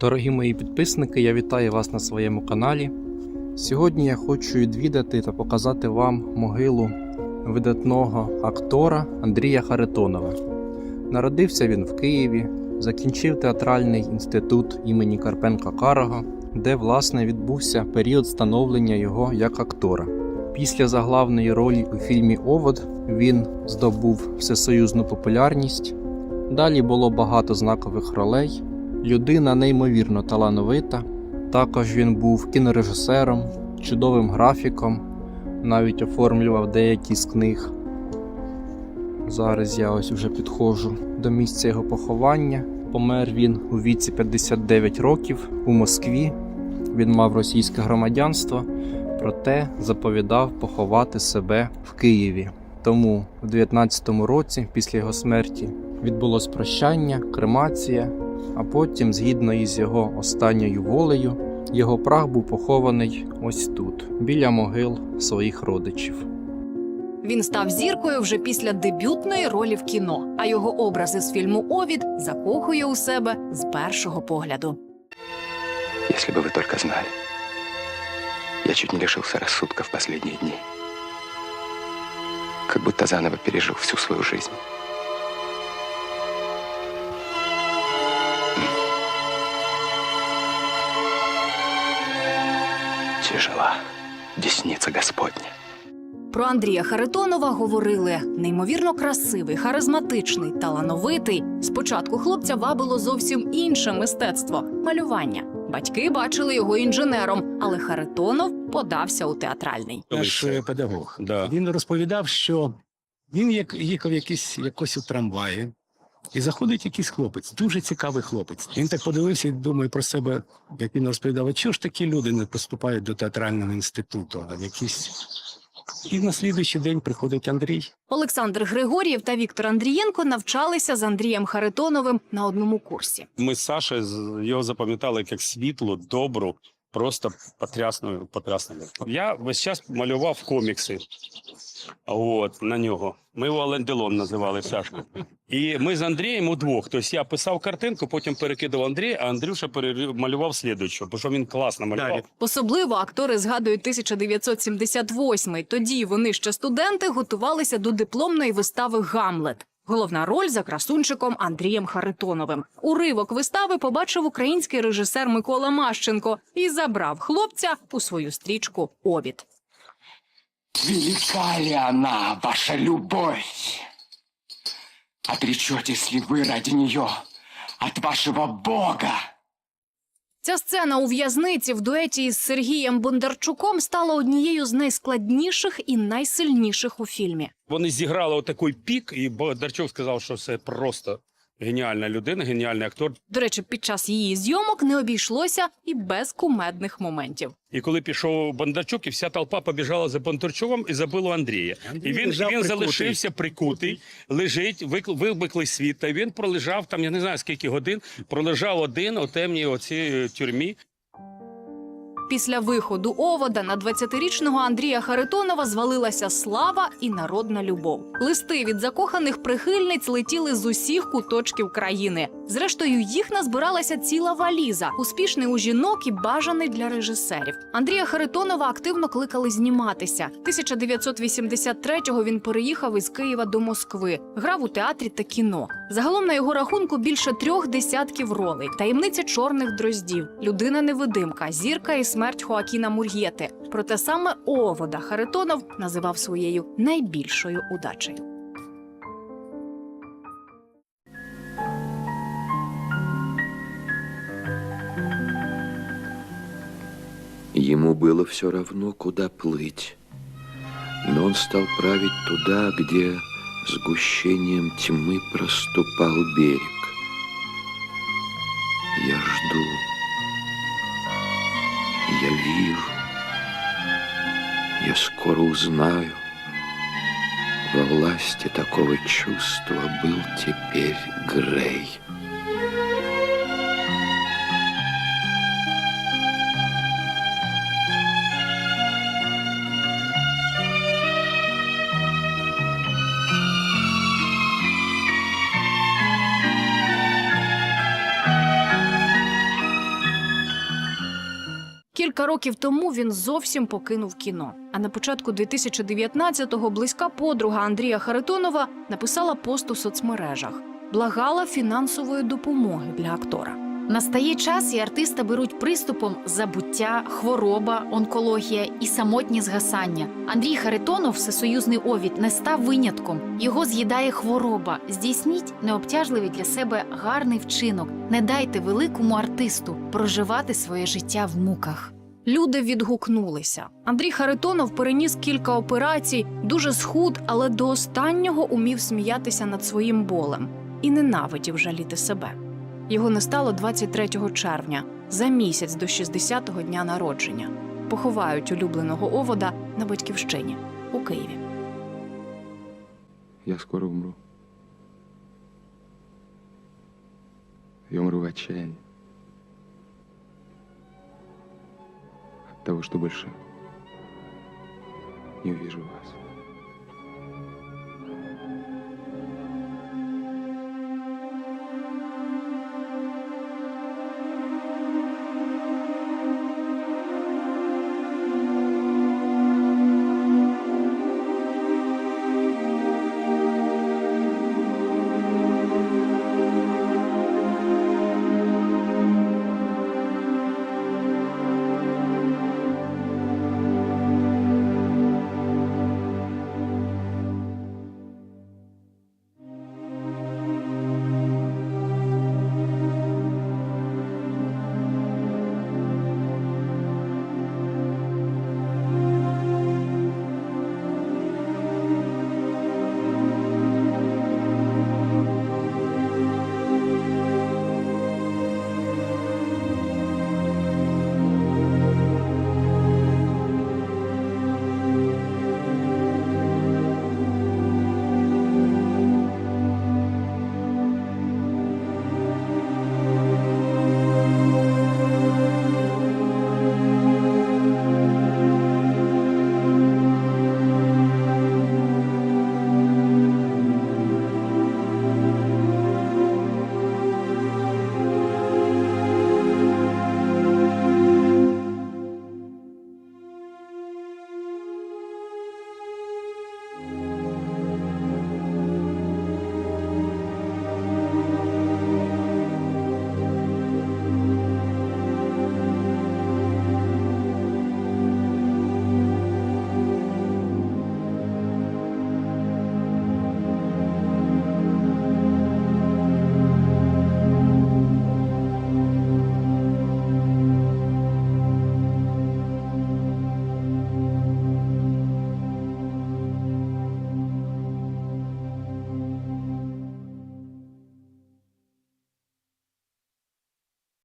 Дорогі мої підписники, я вітаю вас на своєму каналі. Сьогодні я хочу відвідати та показати вам могилу видатного актора Андрія Харитонова. Народився він в Києві, закінчив театральний інститут імені Карпенка Карого, де власне відбувся період становлення його як актора. Після заглавної ролі у фільмі Овод він здобув всесоюзну популярність. Далі було багато знакових ролей. Людина неймовірно талановита. Також він був кінорежисером, чудовим графіком, навіть оформлював деякі з книг. Зараз я ось вже підходжу до місця його поховання. Помер він у віці 59 років у Москві. Він мав російське громадянство, проте заповідав поховати себе в Києві. Тому в 19-му році, після його смерті, відбулось прощання, кремація, а потім, згідно із його останньою волею, його прах був похований ось тут, біля могил своїх родичів. Він став зіркою вже після дебютної ролі в кіно, а його образи з фільму Овід закохує у себе з першого погляду. Если бы вы только знали. Я чуть не лишился рассудка в последние дни. Как будто заново пережил всю свою жизнь. Тяжела десница Господня. Про Андрія Харитонова говорили неймовірно красивий, харизматичний, талановитий. Спочатку хлопця вабило зовсім інше мистецтво малювання. Батьки бачили його інженером, але Харитонов подався у театральний. Наш е, педагог. Да. Він розповідав, що він як їхав якийсь якось у трамваї, і заходить якийсь хлопець, дуже цікавий хлопець. Він так подивився і думає про себе, як він розповідав, а чого ж такі люди не поступають до театрального інституту, а якісь. І на слідуючий день приходить Андрій. Олександр Григор'єв та Віктор Андрієнко навчалися з Андрієм Харитоновим на одному курсі. Ми з Сашею з- його запам'ятали як світлу, добру, просто потрясну, потрясну. Я весь час малював комікси. От, на нього. Ми його Ален Делон називали Сашка. І ми з Андрієм удвох. Тобто я писав картинку, потім перекидав Андрія, а Андрюша малював слідуючу, бо що він класно малював. Особливо актори згадують 1978 Тоді вони ще студенти готувалися до дипломної вистави Гамлет. Головна роль за красунчиком Андрієм Харитоновим. Уривок вистави побачив український режисер Микола Мащенко і забрав хлопця у свою стрічку Обід. Велика ли она, ваша любовь? Отречетесь ли вы ради нее от вашего Бога? Ця сцена у в'язниці в дуеті із Сергієм Бондарчуком стала однією з найскладніших і найсильніших у фільмі. Вони зіграли отакий пік, і Бондарчук сказав, що це просто геніальна людина, геніальний актор. До речі, під час її зйомок не обійшлося і без кумедних моментів. І коли пішов Бондарчук, і вся толпа побіжала за Бондарчуком і забила Андрія. Андрій і він, він прикутий. залишився прикутий, лежить, викл- вибикли світ. І він пролежав там, я не знаю скільки годин, пролежав один у темній оці тюрмі. Після виходу овода на 20-річного Андрія Харитонова звалилася слава і народна любов. Листи від закоханих прихильниць летіли з усіх куточків країни. Зрештою, їх назбиралася ціла валіза, успішний у жінок і бажаний для режисерів. Андрія Харитонова активно кликали зніматися. 1983-го він переїхав із Києва до Москви, грав у театрі та кіно. Загалом на його рахунку більше трьох десятків ролей: таємниця чорних дроздів, людина невидимка, зірка і смерть Хоакіна Мур'єти. Проте саме Овода Харитонов називав своєю найбільшою удачею. Ему было все равно, куда плыть. Но он стал править туда, где сгущением тьмы проступал берег. Я жду. Я вижу. Я скоро узнаю. Во власти такого чувства был теперь Грей. Кілька років тому він зовсім покинув кіно. А на початку 2019-го близька подруга Андрія Харитонова написала пост у соцмережах, благала фінансової допомоги для актора. Настає час, і артиста беруть приступом забуття, хвороба, онкологія і самотні згасання. Андрій Харитонов, всесоюзний овід, не став винятком. Його з'їдає хвороба. Здійсніть необтяжливий для себе гарний вчинок. Не дайте великому артисту проживати своє життя в муках. Люди відгукнулися. Андрій Харитонов переніс кілька операцій, дуже схуд, але до останнього умів сміятися над своїм болем і ненавидів жаліти себе. Його не стало 23 червня, за місяць до 60-го дня народження. Поховають улюбленого овода на батьківщині у Києві. Я скоро умру. Я умру в отчаянии. От того, что больше не увижу вас.